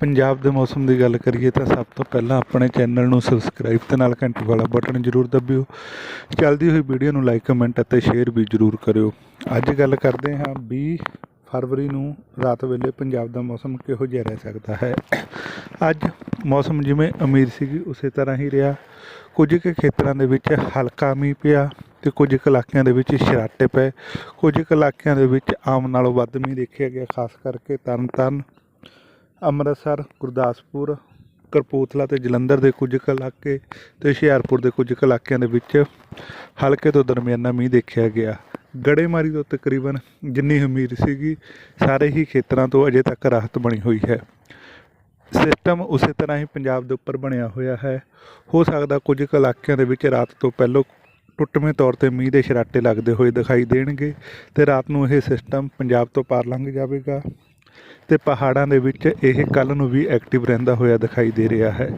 ਪੰਜਾਬ ਦੇ ਮੌਸਮ ਦੀ ਗੱਲ ਕਰੀਏ ਤਾਂ ਸਭ ਤੋਂ ਪਹਿਲਾਂ ਆਪਣੇ ਚੈਨਲ ਨੂੰ ਸਬਸਕ੍ਰਾਈਬ ਤੇ ਨਾਲ ਘੰਟੀ ਵਾਲਾ ਬਟਨ ਜ਼ਰੂਰ ਦਬਿਓ। ਚੱਲਦੀ ਹੋਈ ਵੀਡੀਓ ਨੂੰ ਲਾਈਕ ਕਮੈਂਟ ਅਤੇ ਸ਼ੇਅਰ ਵੀ ਜ਼ਰੂਰ ਕਰਿਓ। ਅੱਜ ਗੱਲ ਕਰਦੇ ਹਾਂ 20 ਫਰਵਰੀ ਨੂੰ ਰਾਤ ਵੇਲੇ ਪੰਜਾਬ ਦਾ ਮੌਸਮ ਕਿਹੋ ਜਿਹਾ ਰਹਿ ਸਕਦਾ ਹੈ। ਅੱਜ ਮੌਸਮ ਜਿਵੇਂ ਅਮੀਰ ਸੀਗੀ ਉਸੇ ਤਰ੍ਹਾਂ ਹੀ ਰਿਹਾ। ਕੁਝ ਕੁ ਖੇਤਰਾਂ ਦੇ ਵਿੱਚ ਹਲਕਾ ਮੀਂਹ ਪਿਆ ਤੇ ਕੁਝ ਕੁ ਇਲਾਕਿਆਂ ਦੇ ਵਿੱਚ ਸ਼ਰਾਟੇ ਪਏ। ਕੁਝ ਕੁ ਇਲਾਕਿਆਂ ਦੇ ਵਿੱਚ ਆਮ ਨਾਲੋਂ ਵੱਧ ਮੀਂਹ ਦੇਖਿਆ ਗਿਆ, ਖਾਸ ਕਰਕੇ ਤਰਨਤਾਰਨ ਅੰਮ੍ਰਿਤਸਰ, ਗੁਰਦਾਸਪੁਰ, ਕਪੂਰਥਲਾ ਤੇ ਜਲੰਧਰ ਦੇ ਕੁਝ ਕੁ ਇਲਾਕੇ ਤੇ ਹੁਸ਼ਿਆਰਪੁਰ ਦੇ ਕੁਝ ਕੁ ਇਲਾਕਿਆਂ ਦੇ ਵਿੱਚ ਹਲਕੇ ਤੋਂ ਦਰਮਿਆਨਾ ਮੀਂਹ ਦੇਖਿਆ ਗਿਆ। ਗੜੇਮਾਰੀ ਤੋਂ ਤਕਰੀਬਨ ਜਿੰਨੀ ਉਮੀਦ ਸੀਗੀ, ਸਾਰੇ ਹੀ ਖੇਤਰਾਂ ਤੋਂ ਅਜੇ ਤੱਕ ਰਾਹਤ ਬਣੀ ਹੋਈ ਹੈ। ਸਿਸਟਮ ਉਸੇ ਤਰ੍ਹਾਂ ਹੀ ਪੰਜਾਬ ਦੇ ਉੱਪਰ ਬਣਿਆ ਹੋਇਆ ਹੈ। ਹੋ ਸਕਦਾ ਕੁਝ ਕੁ ਇਲਾਕਿਆਂ ਦੇ ਵਿੱਚ ਰਾਤ ਤੋਂ ਪਹਿਲਾਂ ਟੁੱਟਵੇਂ ਤੌਰ ਤੇ ਮੀਂਹ ਦੇ ਛਰਾਟੇ ਲੱਗਦੇ ਹੋਏ ਦਿਖਾਈ ਦੇਣਗੇ ਤੇ ਰਾਤ ਨੂੰ ਇਹ ਸਿਸਟਮ ਪੰਜਾਬ ਤੋਂ ਪਾਰ ਲੰਘ ਜਾਵੇਗਾ। ਤੇ ਪਹਾੜਾਂ ਦੇ ਵਿੱਚ ਇਹ ਕੱਲ ਨੂੰ ਵੀ ਐਕਟਿਵ ਰਹਿੰਦਾ ਹੋਇਆ ਦਿਖਾਈ ਦੇ ਰਿਹਾ ਹੈ।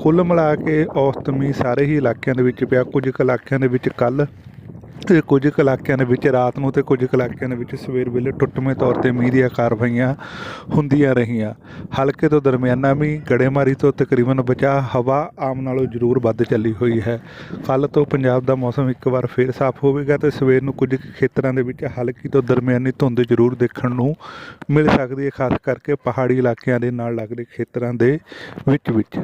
ਕੁੱਲ ਮਿਲਾ ਕੇ ਔਸਤਮੀ ਸਾਰੇ ਹੀ ਇਲਾਕਿਆਂ ਦੇ ਵਿੱਚ ਪਿਆ। ਕੁਝ ਕੁ ਇਲਾਕਿਆਂ ਦੇ ਵਿੱਚ ਕੱਲ ਤੇ ਕੁਝ ਕੁ ਇਲਾਕਿਆਂ ਦੇ ਵਿੱਚ ਰਾਤ ਨੂੰ ਤੇ ਕੁਝ ਕੁ ਇਲਾਕਿਆਂ ਦੇ ਵਿੱਚ ਸਵੇਰ ਵੇਲੇ ਟੁੱਟਵੇਂ ਤੌਰ ਤੇ ਮੀਂਹ ਦੀਆਂ ਕਾਰਵਾਈਆਂ ਹੁੰਦੀਆਂ ਰਹੀਆਂ। ਹਲਕੇ ਤੋਂ ਦਰਮਿਆਨਾ ਮੀਂਹ, ਗੜੇਮਾਰੀ ਤੋਂ ਤਕਰੀਬਨ ਬਚਾ ਹਵਾ ਆਮ ਨਾਲੋਂ ਜ਼ਰੂਰ ਵੱਧ ਚੱਲੀ ਹੋਈ ਹੈ। ਕੱਲ ਤੋਂ ਪੰਜਾਬ ਦਾ ਮੌਸਮ ਇੱਕ ਵਾਰ ਫੇਰ ਸਾਫ਼ ਹੋਵੇਗਾ ਤੇ ਸਵੇਰ ਨੂੰ ਕੁਝ ਕੁ ਖੇਤਰਾਂ ਦੇ ਵਿੱਚ ਹਲਕੀ ਤੋਂ ਦਰਮਿਆਨੀ ਧੁੰਦ ਜ਼ਰੂਰ ਦੇਖਣ ਨੂੰ ਮਿਲ ਸਕਦੀ ਹੈ, ਖਾਸ ਕਰਕੇ ਪਹਾੜੀ ਇਲਾਕਿਆਂ ਦੇ ਨਾਲ ਲੱਗਦੇ ਖੇਤਰਾਂ ਦੇ ਵਿੱਚ ਵਿੱਚ